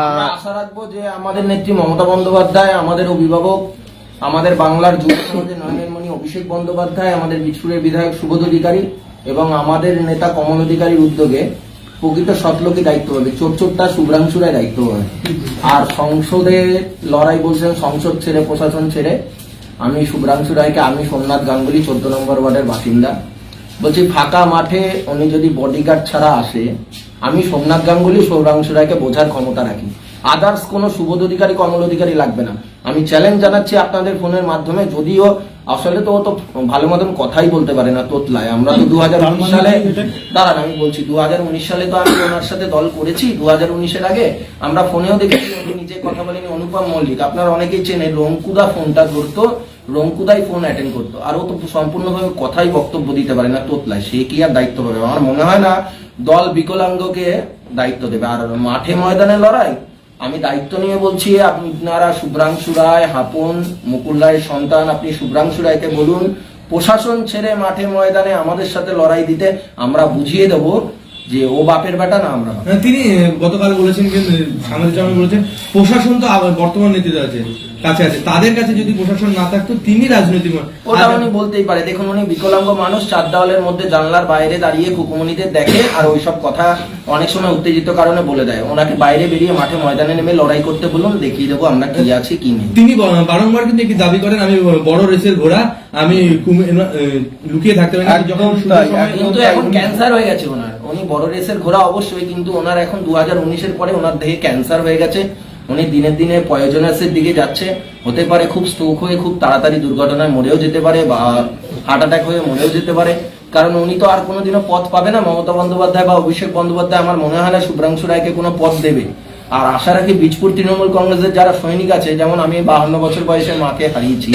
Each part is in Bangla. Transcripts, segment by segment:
আমরা আশা রাখব যে আমাদের নেত্রী মমতা বন্দ্যোপাধ্যায়, আমাদের অভিভাবক, আমাদের বাংলার যুব সমাজের নয়নের মণি, অভিষেক বন্দ্যোপাধ্যায়, আমাদের বিছুরের বিধায়ক সুবোধ অধিকারী এবং আমাদের নেতা কমল অধিকারীর উদ্যোগে প্রকৃত সতলোকে দায়িত্ব হবে চোর চোরটা শুভ্রাংশুরায় দায়িত্ব হবে আর সংসদে লড়াই বলছেন সংসদ ছেড়ে, প্রশাসন ছেড়ে। আমি শুভ্রাংশু রায়কে, আমি সোমনাথ গাঙ্গুলি, চোদ্দ নম্বর ওয়ার্ডের বাসিন্দা। বলছি, ফাঁকা মাঠে উনি যদি বডিগার্ড ছাড়া আসে আমি সোমনাথ গাঙ্গুলি সৌরাংশু রায়কে বোঝার ক্ষমতা রাখি। আদার্স কোনো সুবোধ অধিকারী কমল অধিকারী লাগবে না। আমি চ্যালেঞ্জ জানাচ্ছি আপনাদের ফোনের মাধ্যমে যদিও আসলে তো ও তো ভালো মতন কথাই বলতে পারে না তোতলায়। আমরা তো দু হাজার উনিশ সালে দাঁড়ান আমি বলছি দু হাজার উনিশ সালে তো আমি ওনার সাথে দল করেছি। দু হাজার উনিশের আগে আমরা ফোনেও দেখেছি নিজে কথা বলেনি অনুপম মল্লিক। আপনারা অনেকেই চেনে রঙ্কুদা ফোনটা ধরতো। রঙ্কুদাই ফোন অ্যাটেন্ড করতো। আর ও তো সম্পূর্ণভাবে কথাই বক্তব্য দিতে পারে না, তোতলায়। সে কি আর দায়িত্ব পাবে? আমার মনে হয় না দল বিকলাঙ্গকে দায়িত্ব দেবে। আর মাঠে ময়দানে লড়াই? আমি দায়িত্ব নিয়ে বলছি আপনারা শুভ্রাংশু রায়, হাপন, মুকুল রায়ের সন্তান, আপনি শুভ্রাংশু রায়কে বলুন, প্রশাসন ছেড়ে মাঠে ময়দানে আমাদের সাথে লড়াই দিতে আমরা বুঝিয়ে দেব। যে ও বাপের বেটা না আমরা হ্যাঁ, তিনি গতকাল বলেছেন যে বলেছেন প্রশাসন তো আবার বর্তমান নেতৃত্ব আছে কাছে আছে। তাদের কাছে যদি প্রশাসন না থাকতো তিনি রাজনৈতিক ওটা উনি বলতেই পারে। দেখুন উনি বিকলাঙ্গ মানুষ চার দেওয়ালের মধ্যে জানলার বাইরে দাঁড়িয়ে কুকুমনিদের দেখে আর ওইসব কথা অনেক সময় উত্তেজিত কারণে বলে দেয়। ওনাকে বাইরে বেরিয়ে মাঠে ময়দানে নেমে লড়াই করতে বলুন দেখিয়ে দেবো আমরা কি আছি কি নেই। তিনি বারংবার কিন্তু একটি দাবি করেন আমি বড় রেসের ঘোড়া আমি লুকিয়ে থাকতে পারি। যখন কিন্তু এখন ক্যান্সার হয়ে গেছে ওনার। উনি বড় রেসের ঘোড়া অবশ্যই, কিন্তু ওনার এখন দু হাজার উনিশের পরে ওনার দেহে ক্যান্সার হয়ে গেছে। উনি দিনের দিনে পয়োজনাসের দিকে যাচ্ছে। হতে পারে খুব স্ট্রোক হয়ে খুব তাড়াতাড়ি দুর্ঘটনায় মরেও যেতে পারে বা হার্ট অ্যাটাক হয়ে মরেও যেতে পারে। কারণ উনি তো আর কোনোদিনও পথ পাবে না, মমতা বন্দ্যোপাধ্যায় বা অভিষেক বন্দ্যোপাধ্যায়, আমার মনে হয় না শুভ্রাংশু রায়কে কোনো পথ দেবে। আর আশা রাখি বীজপুর তৃণমূল কংগ্রেসের যারা সৈনিক আছে, যেমন আমি বাহান্ন বছর বয়সে মাকে হারিয়েছি,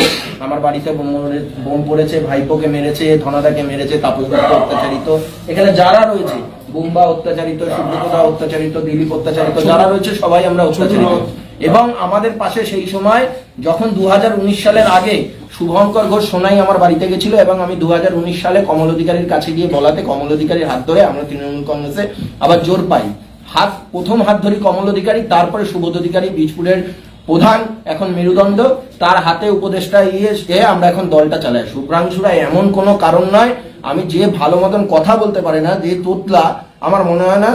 আমার বাড়িতে বোম পড়েছে, ভাইপোকে মেরেছে, ধনাদাকে মেরেছে তাপস দত্ত অত্যাচারিত। এখানে যারা রয়েছে, বুম্বা অত্যাচারিত, সুব্রতদা অত্যাচারিত, দিলীপ অত্যাচারিত, যারা রয়েছে, সবাই আমরা অত্যাচারিত। এবং আমাদের পাশে সেই সময় যখন দু হাজার উনিশ সালের আগে শুভঙ্কর ঘোষ সোনাই আমার বাড়িতে গেছিল এবং আমি দু হাজার উনিশ সালে কমল অধিকারীর কাছে গিয়ে বলাতে কমল অধিকারীর হাত ধরে আমরা তৃণমূল কংগ্রেসে আবার জোর পাই। হাত, প্রথম হাত ধরি কমল অধিকারী, তারপরে সুবোধ অধিকারী, বীজপুরের প্রধান, এখন মেরুদণ্ড। তার হাতে উপদেষ্টা ইয়ে আমরা এখন দলটা চালাই। শুভ্রাংশুরা এমন কোনো কারণ নয়। আমি যে ভালো মতন কথা বলতে পারে না, যে তোতলা, আমার মনে হয় না,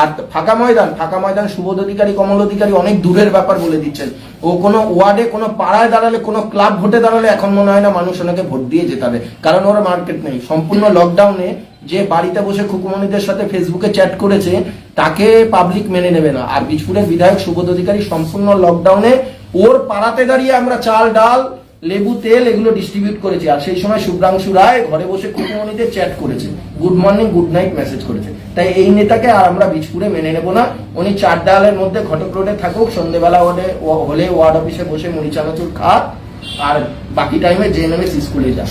আর ফাঁকা ময়দান ফাঁকা ময়দান, সুবোধ অধিকারী, কমল অধিকারী অনেক দূরের ব্যাপার বলে দিচ্ছেন। ও কোনো ওয়ার্ডে, কোনো পাড়ায় দাঁড়ালে, কোনো ক্লাব ভোটে দাঁড়ালে এখন মনে হয় না মানুষ ওনাকে ভোট দিয়ে যেতে হবে কারণ ওর মার্কেট নেই। সম্পূর্ণ লকডাউনে যে বাড়িতে বসে খুকুমণিদের সাথে ফেসবুকে চ্যাট করেছে, তাকে পাবলিক মেনে নেবে না। আর বীজপুরের বিধায়ক, সুবোধ অধিকারী সম্পূর্ণ লকডাউনে ওর পাড়াতে দাঁড়িয়ে আমরা চাল, ডাল, লেবু, তেল এগুলো ডিস্ট্রিবিউট করেছি। আর সেই সময় শুভ্রাংশু রায় ঘরে বসে খুকুমণিদের চ্যাট করেছে। Good morning good night message করেছে। তাই এই নেতাকে আর আমরা বীজপুরে মেনে নেব না। উনি চার ডালের মধ্যে ঘটক রোডে থাকুক সন্ধ্যেবেলা ওয়ার্ডে হলে ওয়ার্ড অফিসে বসে মুড়ি চানাচুর খাক, আর বাকি টাইমে জেএনএমএস স্কুলে যাক।